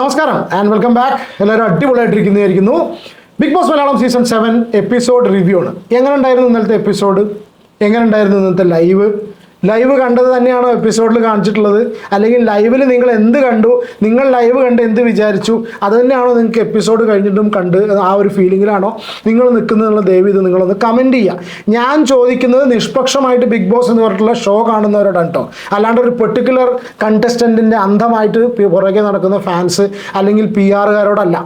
നമസ്കാരം and welcome back എല്ലാവരും അടിപൊളിയായിട്ടിരിക്കുന്നതായിരിക്കുന്നു. Big Boss Malayalam season seven episode review ആണ്. എങ്ങനെ ഉണ്ടായിരുന്നു ഇന്നലത്തെ എപ്പിസോഡ് എങ്ങനെ ഉണ്ടായിരുന്നു ഇന്നത്തെ ലൈവ് ലൈവ് കണ്ടത് തന്നെയാണോ എപ്പിസോഡിൽ കാണിച്ചിട്ടുള്ളത്? അല്ലെങ്കിൽ ലൈവിൽ നിങ്ങൾ എന്ത് കണ്ടു? നിങ്ങൾ ലൈവ് കണ്ട് എന്ത് വിചാരിച്ചു? അത് തന്നെയാണോ നിങ്ങൾക്ക് എപ്പിസോഡ് കഴിഞ്ഞിട്ടും കണ്ട് ആ ഒരു ഫീലിങ്ങിലാണോ നിങ്ങൾ നിൽക്കുന്നതെന്നുള്ള ദയവ് ഇത് നിങ്ങളൊന്ന് കമന്റ് ചെയ്യുക. ഞാൻ ചോദിക്കുന്നത് നിഷ്പക്ഷമായിട്ട് ബിഗ് ബോസ് എന്ന് പറഞ്ഞിട്ടുള്ള ഷോ കാണുന്നവരോടാണ് കേട്ടോ അല്ലാണ്ട് ഒരു പെർട്ടിക്കുലർ കണ്ടസ്റ്റന്റിന്റെ അന്ധമായിട്ട് പുറകെ നടക്കുന്ന ഫാൻസ് അല്ലെങ്കിൽ പി ആറുകാരോടല്ല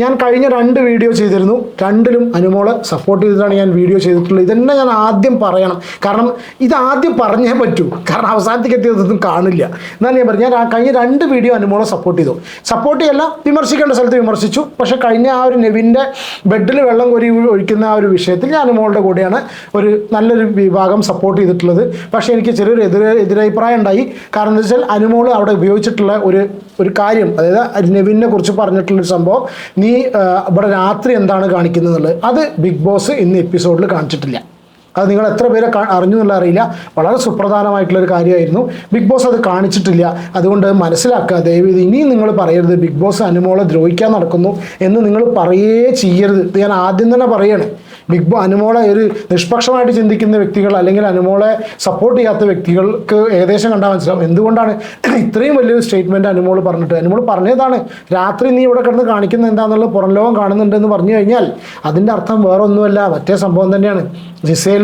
ഞാൻ കഴിഞ്ഞ രണ്ട് വീഡിയോ ചെയ്തിരുന്നു. രണ്ടിലും അനുമോളെ സപ്പോർട്ട് ചെയ്തിട്ടാണ് ഞാൻ വീഡിയോ ചെയ്തിട്ടുള്ളത്. ഇതന്നെ ഞാൻ ആദ്യം പറയണം. കാരണം ഇത് ആദ്യം പറഞ്ഞേ പറ്റൂ. കാരണം അവസാനത്തേക്ക് എത്തിയതൊന്നും കാണില്ല. എന്നാലും ഞാൻ പറഞ്ഞു ഞാൻ കഴിഞ്ഞ രണ്ട് വീഡിയോ അനുമോളെ സപ്പോർട്ട് ചെയ്തു. സപ്പോർട്ട് ചെയ്യല്ല വിമർശിക്കേണ്ട സ്ഥലത്ത് വിമർശിച്ചു. പക്ഷേ കഴിഞ്ഞ ആ ഒരു നെവിന്റെ ബെഡിൽ വെള്ളം കോരി ഒഴിക്കുന്ന ആ ഒരു വിഷയത്തിൽ ഞാൻ അനുമോളുടെ കൂടെയാണ് ഒരു നല്ലൊരു വിഭാഗം സപ്പോർട്ട് ചെയ്തിട്ടുള്ളത്. പക്ഷേ എനിക്ക് ചെറിയൊരു എതിരെ എതിരഭിപ്രായം ഉണ്ടായി. കാരണം എന്താ വെച്ചാൽ അനുമോൾ അവിടെ ഉപയോഗിച്ചിട്ടുള്ള ഒരു ഒരു കാര്യം അതായത് നെവിനെ കുറിച്ച് പറഞ്ഞിട്ടുള്ളൊരു സംഭവം നീ ഇവിടെ രാത്രി എന്താണ് കാണിക്കുന്നത് അത് ബിഗ് ബോസ് ഇന്ന് എപ്പിസോഡിൽ കാണിച്ചിട്ടില്ല. അത് നിങ്ങൾ എത്ര പേരെ അറിഞ്ഞു എന്നുള്ള അറിയില്ല. വളരെ സുപ്രധാനമായിട്ടുള്ള ഒരു കാര്യമായിരുന്നു. ബിഗ് ബോസ് അത് കാണിച്ചിട്ടില്ല. അതുകൊണ്ട് മനസ്സിലാക്കുക ദയവീത് ഇനിയും നിങ്ങൾ പറയരുത് ബിഗ് ബോസ് അനുമോളെ ദ്രോഹിക്കാൻ നടക്കുന്നു എന്ന് നിങ്ങൾ പറയേ ചെയ്യരുത്. ഞാൻ ആദ്യം തന്നെ പറയാണ്. ബിഗ് ബോ അനുമോളെ ഒരു നിഷ്പക്ഷമായിട്ട് ചിന്തിക്കുന്ന വ്യക്തികൾ അല്ലെങ്കിൽ അനുമോളെ സപ്പോർട്ട് ചെയ്യാത്ത വ്യക്തികൾക്ക് ഏകദേശം കണ്ടാൽ മനസ്സിലാവും. എന്തുകൊണ്ടാണ്? ഇത്രയും വലിയൊരു സ്റ്റേറ്റ്മെന്റ് അനുമോൾ പറഞ്ഞിട്ട്. അനുമോൾ പറഞ്ഞതാണ് രാത്രി നീ ഇവിടെ കിടന്ന് കാണിക്കുന്നത് എന്താണെന്നുള്ളത് പുറം ലോകം കാണുന്നുണ്ടെന്ന് പറഞ്ഞു കഴിഞ്ഞാൽ അതിന്റെ അർത്ഥം വേറൊന്നുമല്ല. മറ്റേ സംഭവം തന്നെയാണ്.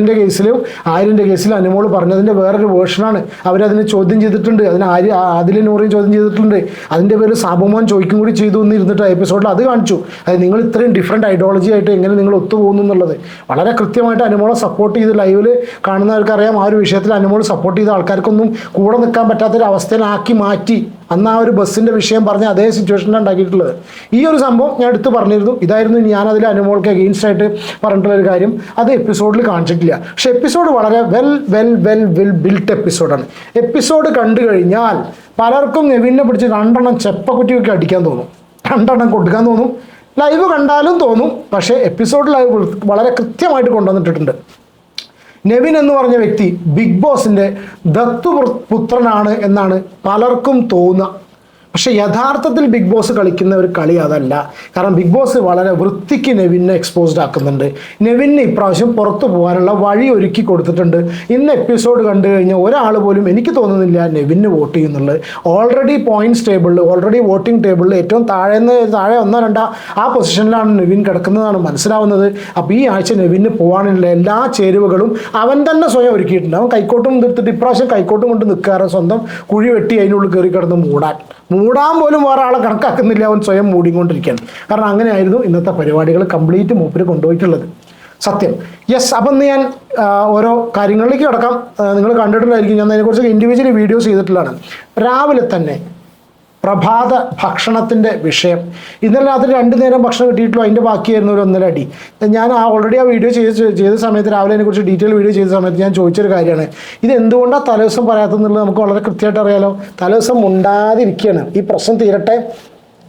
ജിസേലിന്റെ കേസിലും ആര്യന്റെ കേസിലും അനുമോൾ പറഞ്ഞതിന്റെ വേറൊരു വേർഷനാണ്. അവരതിനെ ചോദ്യം ചെയ്തിട്ടുണ്ട്. അതിന് ആര്യ ആദിലെ നൂറിയും ചോദ്യം ചെയ്തിട്ടുണ്ട്. അതിന്റെ പേര് സാബുമോൻ ചോദിക്കും കൂടി ചെയ്തു എന്ന് ഇരുന്നിട്ട് എപ്പിസോഡിൽ അത് കാണിച്ചു. അത് നിങ്ങൾ ഇത്രയും ഡിഫറെന്റ് ഐഡിയോളജി ആയിട്ട് എങ്ങനെ നിങ്ങൾ ഒത്തുപോകുന്നു എന്നുള്ളത്. വളരെ കൃത്യമായിട്ട് അനുമോളെ സപ്പോർട്ട് ചെയ്ത് ലൈവിൽ കാണുന്നവർക്കറിയാം ആ ഒരു വിഷയത്തിൽ അനുമോൾ സപ്പോർട്ട് ചെയ്ത ആൾക്കാർക്കൊന്നും കൂടെ നിൽക്കാൻ പറ്റാത്തൊരു അവസ്ഥയിലാക്കി മാറ്റി. അന്ന് ആ ഒരു ബസ്സിന്റെ വിഷയം പറഞ്ഞ അതേ സിറ്റുവേഷനിലാണ് ഉണ്ടാക്കിയിട്ടുള്ളത്. ഈ ഒരു സംഭവം ഞാൻ എടുത്ത് പറഞ്ഞിരുന്നു. ഇതായിരുന്നു ഞാൻ അതിൽ അനുമോൾക്ക് അഗെയിൻസ്റ്റ് ആയിട്ട് പറഞ്ഞിട്ടുള്ള ഒരു കാര്യം. അത് എപ്പിസോഡിൽ കാണിച്ചിട്ടില്ല. പക്ഷെ എപ്പിസോഡ് വളരെ well well well well built എപ്പിസോഡാണ് എപ്പിസോഡ് കണ്ടു കഴിഞ്ഞാൽ പലർക്കും നെവിനെ പിടിച്ച് രണ്ടെണ്ണം ചെപ്പക്കുറ്റിയൊക്കെ അടിക്കാൻ തോന്നും. രണ്ടെണ്ണം കൊടുക്കാൻ തോന്നും. ലൈവ് കണ്ടാലും തോന്നും. പക്ഷേ എപ്പിസോഡ് ലൈവ് വളരെ കൃത്യമായിട്ട് കൊണ്ടുവന്നിട്ടുണ്ട് നെവിൻ എന്ന് പറഞ്ഞ വ്യക്തി ബിഗ് ബോസിന്റെ ദത്തുപുത്രനാണ് എന്നാണ് പലർക്കും തോന്നുക. പക്ഷെ യഥാർത്ഥത്തിൽ ബിഗ് ബോസ് കളിക്കുന്ന ഒരു കളി അതല്ല. കാരണം ബിഗ് ബോസ് വളരെ വൃത്തിക്ക് നെവിനെ എക്സ്പോസ്ഡ് ആക്കുന്നുണ്ട്. നെവിന് ഇപ്രാവശ്യം പുറത്തു പോകാനുള്ള വഴി ഒരുക്കി കൊടുത്തിട്ടുണ്ട്. ഇന്ന് എപ്പിസോഡ് കണ്ടു കഴിഞ്ഞാൽ ഒരാൾ പോലും എനിക്ക് തോന്നുന്നില്ല നെവിന് വോട്ട് ചെയ്യുന്നുള്ളത്. ഓൾറെഡി പോയിന്റ്സ് ടേബിളിൽ ഓൾറെഡി വോട്ടിംഗ് ടേബിളിൽ ഏറ്റവും താഴെന്ന് താഴെ ഒന്നോ രണ്ടോ ആ പൊസിഷനിലാണ് നെവിൻ കിടക്കുന്നതാണ് മനസ്സിലാവുന്നത്. അപ്പോൾ ഈ ആഴ്ച നെവിന് പോകാനുള്ള എല്ലാ ചേരുവകളും അവൻ തന്നെ സ്വയം ഒരുക്കിയിട്ടുണ്ട്. അവൻ കൈക്കോട്ടും തീർത്തിട്ട് ഇപ്രാവശ്യം കൈക്കോട്ടും കൊണ്ട് നിൽക്കാറ് സ്വന്തം കുഴി വെട്ടി അതിനുള്ളിൽ കയറി കിടന്ന് മൂടാൻ മൂടാൻ പോലും വേറെ ആളെ കണക്കാക്കുന്നില്ല അവൻ സ്വയം മൂടിക്കൊണ്ടിരിക്കുകയാണ്. കാരണം അങ്ങനെയായിരുന്നു ഇന്നത്തെ പരിപാടികൾ കംപ്ലീറ്റ് മൂപ്പര് കൊണ്ടുപോയിട്ടുള്ളത്. സത്യം. യെസ് അപ്പം ഞാൻ ഓരോ കാര്യങ്ങളിലേക്ക് കിടക്കാം. നിങ്ങൾ കണ്ടിട്ടുണ്ടായിരിക്കും ഞാൻ അതിനെക്കുറിച്ച് ഇൻഡിവിജ്വലി വീഡിയോസ് ചെയ്തിട്ടുള്ളതാണ്. രാവിലെ തന്നെ പ്രഭാത ഭക്ഷണത്തിന്റെ വിഷയം. ഇന്നലെ രാത്രി രണ്ട് നേരം ഭക്ഷണം കിട്ടിയിട്ടുള്ളൂ അതിന്റെ ബാക്കിയായിരുന്നു ഒരു ഒന്നര അടി. ഞാൻ ആ ഓൾറെഡി ആ വീഡിയോ ചെയ്ത് ചെയ്ത സമയത്ത് രാവിലെ അതിനെക്കുറിച്ച് ഡീറ്റെയിൽ വീഡിയോ ചെയ്ത സമയത്ത് ഞാൻ ചോദിച്ചൊരു കാര്യമാണ്. ഇത് എന്തുകൊണ്ടാണ് തലേദിവസം പറയാത്തതെന്നുള്ളത് നമുക്ക് വളരെ കൃത്യമായിട്ട് അറിയാലോ. തലേദിവസം ഉണ്ടാതിരിക്കുകയാണ് ഈ പ്രശ്നം തീരട്ടെ.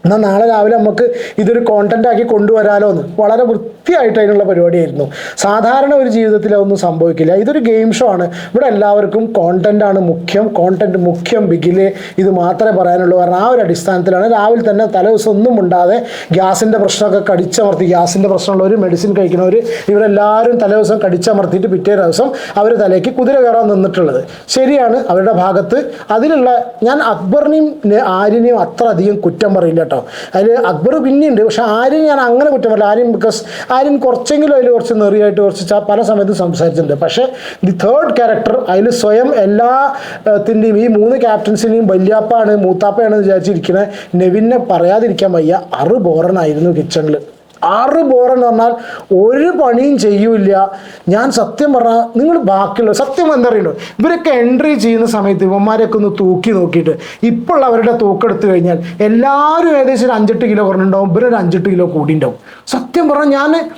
എന്നാൽ നാളെ രാവിലെ നമുക്ക് ഇതൊരു കോണ്ടന്റ് ആക്കി കൊണ്ടുവരാലോ എന്ന് വളരെ വൃത്തിയായിട്ട് അതിനുള്ള പരിപാടിയായിരുന്നു. സാധാരണ ഒരു ജീവിതത്തിൽ അതൊന്നും സംഭവിക്കില്ല. ഇതൊരു ഗെയിം ഷോ ആണ്. ഇവിടെ എല്ലാവർക്കും കോണ്ടന്റ് ആണ് മുഖ്യം. കോണ്ടന്റ് മുഖ്യം ബിഗിലെ ഇത് മാത്രമേ പറയാനുള്ളൂ. കാരണം ആ ഒരു അടിസ്ഥാനത്തിലാണ് രാവിലെ തന്നെ തലേദിവസം ഒന്നും ഉണ്ടാതെ ഗ്യാസിന്റെ പ്രശ്നമൊക്കെ കടിച്ചമർത്തി ഗ്യാസിന്റെ പ്രശ്നമുള്ളവർ മെഡിസിൻ കഴിക്കുന്നവർ ഇവരെല്ലാവരും തലേദിവസം കടിച്ചമർത്തിയിട്ട് പിറ്റേ ദിവസം അവർ തലേക്ക് കുതിര കയറാൻ നിന്നിട്ടുള്ളത്. ശരിയാണ് അവരുടെ ഭാഗത്ത്. അതിലുള്ള ഞാൻ അക്ബറിനെയും ആരിനെയും അത്ര അധികം കുറ്റം പറയില്ല കേട്ടോ. അതിൽ അക്ബർ പിന്നെയുണ്ട്. പക്ഷെ ആര്യൻ ഞാൻ അങ്ങനെ കുറ്റം പറയില്ല. ആര്യൻ ബിക്കോസ് ആര്യൻ കുറച്ചെങ്കിലും അതിൽ കുറച്ച് നെറിയായിട്ട് കുറച്ച് പല സമയത്തും സംസാരിച്ചിട്ടുണ്ട്. പക്ഷേ ദി തേർഡ് ക്യാരക്ടർ അതിൽ സ്വയം എല്ലാത്തിന്റെയും ഈ മൂന്ന് ക്യാപ്റ്റൻസിന്റെയും വല്യാപ്പാണ് മൂത്താപ്പയാണ് വിചാരിച്ചിരിക്കുന്നത് നെവിനെ പറയാതിരിക്കാൻ വയ്യ. അറു ബോറനായിരുന്നു കിച്ചണിൽ. ആറ് ബോറെന്ന് പറഞ്ഞാൽ ഒരു പണിയും ചെയ്യൂല ഞാൻ സത്യം പറഞ്ഞാൽ നിങ്ങൾ ബാക്കിയുള്ള സത്യം എന്തറിയുണ്ടോ? ഇവരൊക്കെ എൻട്രി ചെയ്യുന്ന സമയത്ത് ഇവന്മാരെയൊക്കെ ഒന്ന് തൂക്കി നോക്കിയിട്ട് ഇപ്പോൾ അവരുടെ തൂക്കെടുത്തു കഴിഞ്ഞാൽ എല്ലാവരും ഏകദേശം ഒരു അഞ്ചെട്ട് കിലോ കുറഞ്ഞിട്ടുണ്ടാവും. ഇവരൊരു അഞ്ചെട്ട് കിലോ കൂടിയിട്ടുണ്ടാവും. സത്യം പറഞ്ഞാൽ ഞാൻ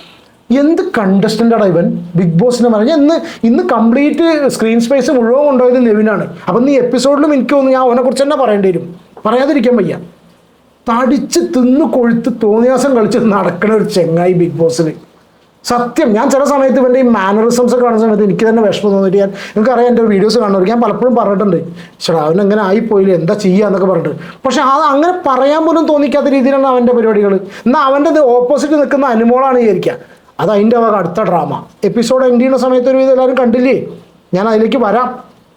എന്ത് കണ്ടസ്റ്റന്റാണ് ഇവൻ? ബിഗ് ബോസിനെ പറഞ്ഞാൽ ഇന്ന് ഇന്ന് കംപ്ലീറ്റ് സ്ക്രീൻ സ്പേസ് മുഴുവൻ കൊണ്ടുപോയത് നെവിനാണ്. അപ്പം നീ എപ്പിസോഡിലും എനിക്ക് തോന്നുന്നു ഞാൻ അവനെക്കുറിച്ച് തന്നെ പറയേണ്ടി വരും. പറയാതിരിക്കാൻ വയ്യ. തടിച്ച് തിന്ന് കൊഴുത്ത് തോന്നിയാസം കളിച്ച് നടക്കണ ഒരു ചെങ്ങായി ബിഗ് ബോസിൽ സത്യം ഞാൻ ചില സമയത്ത് ഇവന്റെ ഈ മാനറിസംസ് ഒക്കെ കാണുന്ന സമയത്ത് എനിക്ക് തന്നെ വിഷമം തോന്നിയിട്ട് ഞാൻ നിങ്ങൾക്കറിയാം എന്റെ വീഡിയോസ് കാണുന്നവർക്ക് ഞാൻ പലപ്പോഴും പറഞ്ഞിട്ടുണ്ട് ചേട്ടാ അവൻ അങ്ങനെ ആയിപ്പോയില്ല? എന്താ ചെയ്യുക എന്നൊക്കെ പറഞ്ഞിട്ട്. പക്ഷെ അത് അങ്ങനെ പറയാൻ പോലും തോന്നിക്കാത്ത രീതിയിലാണ് അവന്റെ പരിപാടികൾ എന്നാൽ അവന്റെ ഓപ്പോസിറ്റ് നിൽക്കുന്ന അനുമോളാണ് വിചാരിക്കുക. അത് അതിന്റെ വക അടുത്ത ഡ്രാമ എപ്പിസോഡ് എൻഡ് ചെയ്യുന്ന സമയത്ത് ഒരു വിധം എല്ലാവരും കണ്ടില്ലേ? ഞാൻ അതിലേക്ക് വരാം.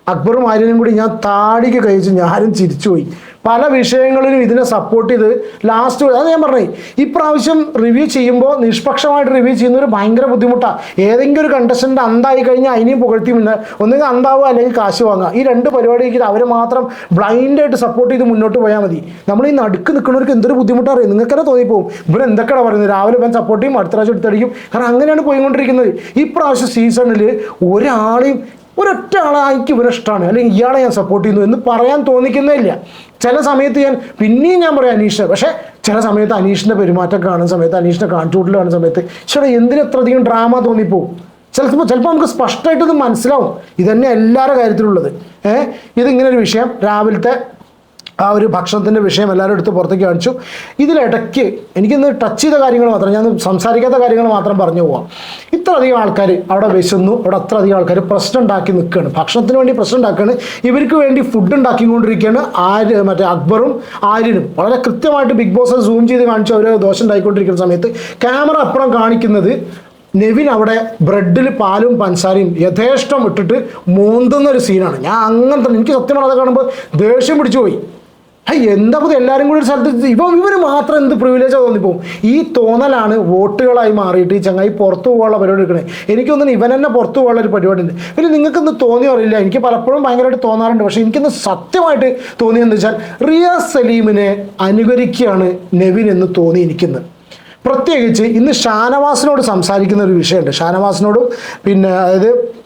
അക്ബറും ആര്യനും കൂടി ഞാൻ താടിക്ക് കഴിച്ച് ഞാനും ചിരിച്ചുപോയി. പല വിഷയങ്ങളിലും ഇതിനെ സപ്പോർട്ട് ചെയ്ത് ലാസ്റ്റ് അത് ഞാൻ പറഞ്ഞേ ഇപ്രാവശ്യം റിവ്യൂ ചെയ്യുമ്പോൾ നിഷ്പക്ഷമായിട്ട് റിവ്യൂ ചെയ്യുന്ന ഒരു ഭയങ്കര ബുദ്ധിമുട്ടാണ് ഏതെങ്കിലും ഒരു കണ്ടസ്റ്റന്റ് അന്തായി കഴിഞ്ഞാൽ അതിനെയും പുകഴ്ത്തി മുന്നേ ഒന്നുകിൽ അന്താവുക അല്ലെങ്കിൽ കാശ് വാങ്ങുക. ഈ രണ്ട് പരിപാടിക്ക് അവരെ മാത്രം ബ്ലൈൻഡായിട്ട് സപ്പോർട്ട് ചെയ്ത് മുന്നോട്ട് പോയാൽ മതി. നമ്മൾ ഈ നടുക്ക് നിൽക്കുന്നവർക്ക് എന്തൊരു ബുദ്ധിമുട്ടറിയും നിങ്ങൾക്ക് തന്നെ തോന്നിപ്പോവും. ഇവർ എന്തൊക്കെയാണ് പറയുന്നത്? രാവിലെ ഇവൻ സപ്പോർട്ട് ചെയ്യും അടുത്ത പ്രാവശ്യം എടുത്തടിക്കും. കാരണം അങ്ങനെയാണ് പോയിക്കൊണ്ടിരിക്കുന്നത്. ഈ പ്രാവശ്യം സീസണിൽ ഒരാളെയും ഒരൊറ്റ ആളെ എനിക്ക് ഇവരെ ഇഷ്ടമാണ് അല്ലെങ്കിൽ ഇയാളെ ഞാൻ സപ്പോർട്ട് ചെയ്യുന്നു എന്ന് പറയാൻ തോന്നിക്കുന്നേ ഇല്ല ചില സമയത്ത് ഞാൻ പിന്നെയും ഞാൻ പറയാം അനീഷ് പക്ഷേ ചില സമയത്ത് അനീഷിന്റെ പെരുമാറ്റം കാണുന്ന സമയത്ത് അനീഷിനെ കാണിച്ചുകൂട്ടിൽ കാണുന്ന സമയത്ത് ചേട്ടാ എന്തിന് എത്രയധികം ഡ്രാമ തോന്നിപ്പോവും ചിലപ്പോൾ ചിലപ്പോൾ നമുക്ക് സ്പഷ്ടമായിട്ട് മനസ്സിലാവും. ഇതന്നെ എല്ലാവരുടെ കാര്യത്തിലുള്ളത്. ഏഹ്? ഇതിങ്ങനെ ഒരു വിഷയം രാവിലത്തെ ആ ഒരു ഭക്ഷണത്തിന്റെ വിഷയം എല്ലാവരും എടുത്ത് പുറത്തേക്ക് കാണിച്ചു. ഇതിലിടയ്ക്ക് എനിക്കിന്ന് ടച്ച് ചെയ്ത കാര്യങ്ങൾ മാത്രം ഞാൻ സംസാരിക്കാത്ത കാര്യങ്ങൾ മാത്രം പറഞ്ഞു പോവാം. ഇത്ര അധികം ആൾക്കാർ അവിടെ വിശന്നു. അവിടെ അത്ര അധികം ആൾക്കാർ പ്രശ്നം ഉണ്ടാക്കി നിൽക്കുകയാണ്. ഭക്ഷണത്തിന് വേണ്ടി പ്രശ്നം ഉണ്ടാക്കുകയാണ്. ഇവർക്ക് വേണ്ടി ഫുഡ് ഉണ്ടാക്കിക്കൊണ്ടിരിക്കുകയാണ് ആര് മറ്റേ അക്ബറും ആര്യനും. വളരെ കൃത്യമായിട്ട് ബിഗ് ബോസ് സൂം ചെയ്ത് കാണിച്ചു അവർ ദോഷം ഉണ്ടായിക്കൊണ്ടിരിക്കുന്ന സമയത്ത് ക്യാമറ അപ്പുറം കാണിക്കുന്നത് നെവിൻ അവിടെ ബ്രെഡിൽ പാലും പഞ്ചസാരയും യഥേഷ്ടം ഇട്ടിട്ട് മോന്തുന്ന ഒരു സീനാണ് ഞാൻ അങ്ങനെ തന്നെ എനിക്ക് സത്യം പറഞ്ഞത് കാണുമ്പോൾ ദേഷ്യം പിടിച്ചു പോയി. എന്താ പുതിയ എല്ലാവരും കൂടി ഒരു സ്ഥലത്ത് ഇവ ഇവർ മാത്രം എന്ത് പ്രിവിലേജാ തോന്നിപ്പോവും. ഈ തോന്നലാണ് വോട്ടുകളായി മാറിയിട്ട് ഈ ചങ്ങായി പുറത്തു പോകാനുള്ള പരിപാടി എടുക്കണേ. എനിക്കൊന്നും ഇവൻ തന്നെ പുറത്തു പോകാനുള്ള ഒരു പരിപാടി ഉണ്ട്. പിന്നെ നിങ്ങൾക്കൊന്ന് തോന്നി അറിയില്ല. എനിക്ക് പലപ്പോഴും ഭയങ്കരമായിട്ട് തോന്നാറുണ്ട്. പക്ഷേ എനിക്കൊന്ന് സത്യമായിട്ട് തോന്നിയെന്ന് വെച്ചാൽ റിയാസ് സലീമിനെ അനുകരിക്കുകയാണ് നെവിൻ എന്ന് തോന്നി എനിക്കിന്ന് പ്രത്യേകിച്ച് ഇന്ന് ഷാനവാസിനോട് സംസാരിക്കുന്ന ഒരു വിഷയമുണ്ട്. ഷാനവാസിനോടും പിന്നെ അതായത്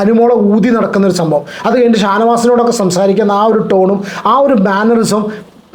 അനുമോളെ ഊതി നടക്കുന്ന ഒരു സംഭവം. അത് കഴിഞ്ഞിട്ട് ഷാനവാസിനോടൊക്കെ സംസാരിക്കുന്ന ആ ഒരു ടോണും ആ ഒരു ബാനറിസും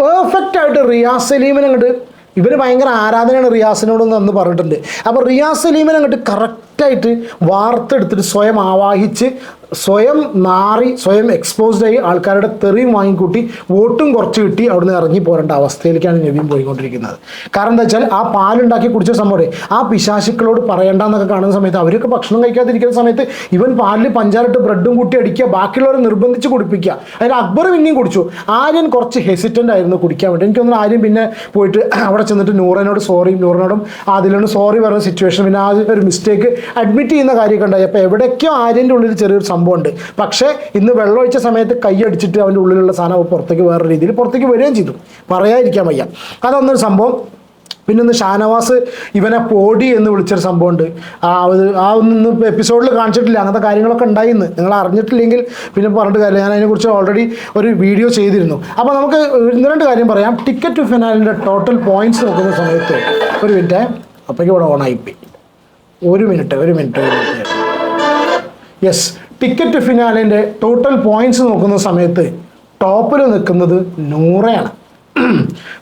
പെർഫെക്റ്റ് ആയിട്ട് റിയാസ് സലീമിനെ അങ്ങോട്ട് ഇവർ ഭയങ്കര ആരാധനയാണ് റിയാസിനോടെന്ന് അന്ന് പറഞ്ഞിട്ടുണ്ട്. അപ്പോൾ റിയാസ് സലീമിനെ അങ്ങോട്ട് കറക്റ്റായിട്ട് വാർത്തെടുത്തിട്ട് സ്വയം ആവാഹിച്ച് സ്വയം നാറി സ്വയം എക്സ്പോസ്ഡ് ആയി ആൾക്കാരുടെ തെറിയും വാങ്ങിക്കൂട്ടി വോട്ടും കുറച്ച് കിട്ടി അവിടുന്ന് ഇറങ്ങി പോരേണ്ട അവസ്ഥയിലേക്കാണ് നവീൻ പോയിക്കൊണ്ടിരിക്കുന്നത്. കാരണം എന്താ വെച്ചാൽ ആ പാലുണ്ടാക്കി കുടിച്ച സംഭവം ആ പിശാശുക്കളോട് പറയണ്ടെന്നൊക്കെ കാണുന്ന സമയത്ത് അവരൊക്കെ ഭക്ഷണം കഴിക്കാതിരിക്കുന്ന സമയത്ത് ഇവൻ പാലിൽ പഞ്ചാരിട്ട് ബ്രെഡും കൂട്ടി അടിക്കുക ബാക്കിയുള്ളവരെ നിർബന്ധിച്ച് കുടിപ്പിക്കുക. അതിൽ അക്ബർ പിന്നെയും കുടിച്ചു. ആര്യൻ കുറച്ച് ഹെസിറ്റന്റ് ആയിരുന്നു കുടിക്കാൻ വേണ്ടി. എനിക്ക് തോന്നുന്നു ആര്യൻ പിന്നെ പോയിട്ട് അവിടെ ചെന്നിട്ട് നൂറനോട് സോറിയും നൂറനോടും അതിലോട് സോറി പറഞ്ഞ സിറ്റുവേഷൻ പിന്നെ ആ ഒരു മിസ്റ്റേക്ക് അഡ്മിറ്റ് ചെയ്യുന്ന കാര്യമൊക്കെ ഉണ്ടായി. അപ്പോൾ എവിടേക്കോ ആര്യന്റെ ഉള്ളിൽ ചെറിയൊരു സംഭവമുണ്ട്. പക്ഷേ ഇന്ന് വെള്ളമൊഴിച്ച സമയത്ത് കൈയടിച്ചിട്ട് അവന്റെ ഉള്ളിലുള്ള സാധനം പുറത്തേക്ക് വേറെ രീതിയിൽ പുറത്തേക്ക് വരികയും ചെയ്തു. പറയാതിരിക്കാൻ വയ്യ. അതൊന്നൊരു സംഭവം. പിന്നെ ഒന്ന് ഷാനവാസ് ഇവനെ പോടി എന്ന് വിളിച്ചൊരു സംഭവമുണ്ട്. ആ ആ ഒന്ന് എപ്പിസോഡിൽ കാണിച്ചിട്ടില്ല. അങ്ങനത്തെ കാര്യങ്ങളൊക്കെ ഉണ്ടായിന്ന്. നിങ്ങൾ അറിഞ്ഞിട്ടില്ലെങ്കിൽ പിന്നെ പറഞ്ഞിട്ട് കാര്യം ഞാൻ അതിനെക്കുറിച്ച് ഓൾറെഡി ഒരു വീഡിയോ ചെയ്തിരുന്നു. അപ്പോൾ നമുക്ക് ഒന്ന് രണ്ട് കാര്യം പറയാം. ടിക്കറ്റ് ടു ഫിനാലിന്റെ ടോട്ടൽ പോയിന്റ്സ് നോക്കുന്ന സമയത്ത് ഒരു മിനിറ്റ് അപ്പോഴേക്കും ഇവിടെ ഓണായിപ്പോയി ഒരു ഒരു മിനിറ്റ് ഒരു മിനിറ്റ് യെസ് ടിക്കറ്റ് ഫിനാലിന്റെ ടോട്ടൽ പോയിന്റ്സ് നോക്കുന്ന സമയത്ത് ടോപ്പിൽ നിൽക്കുന്നത് നൂറയാണ്.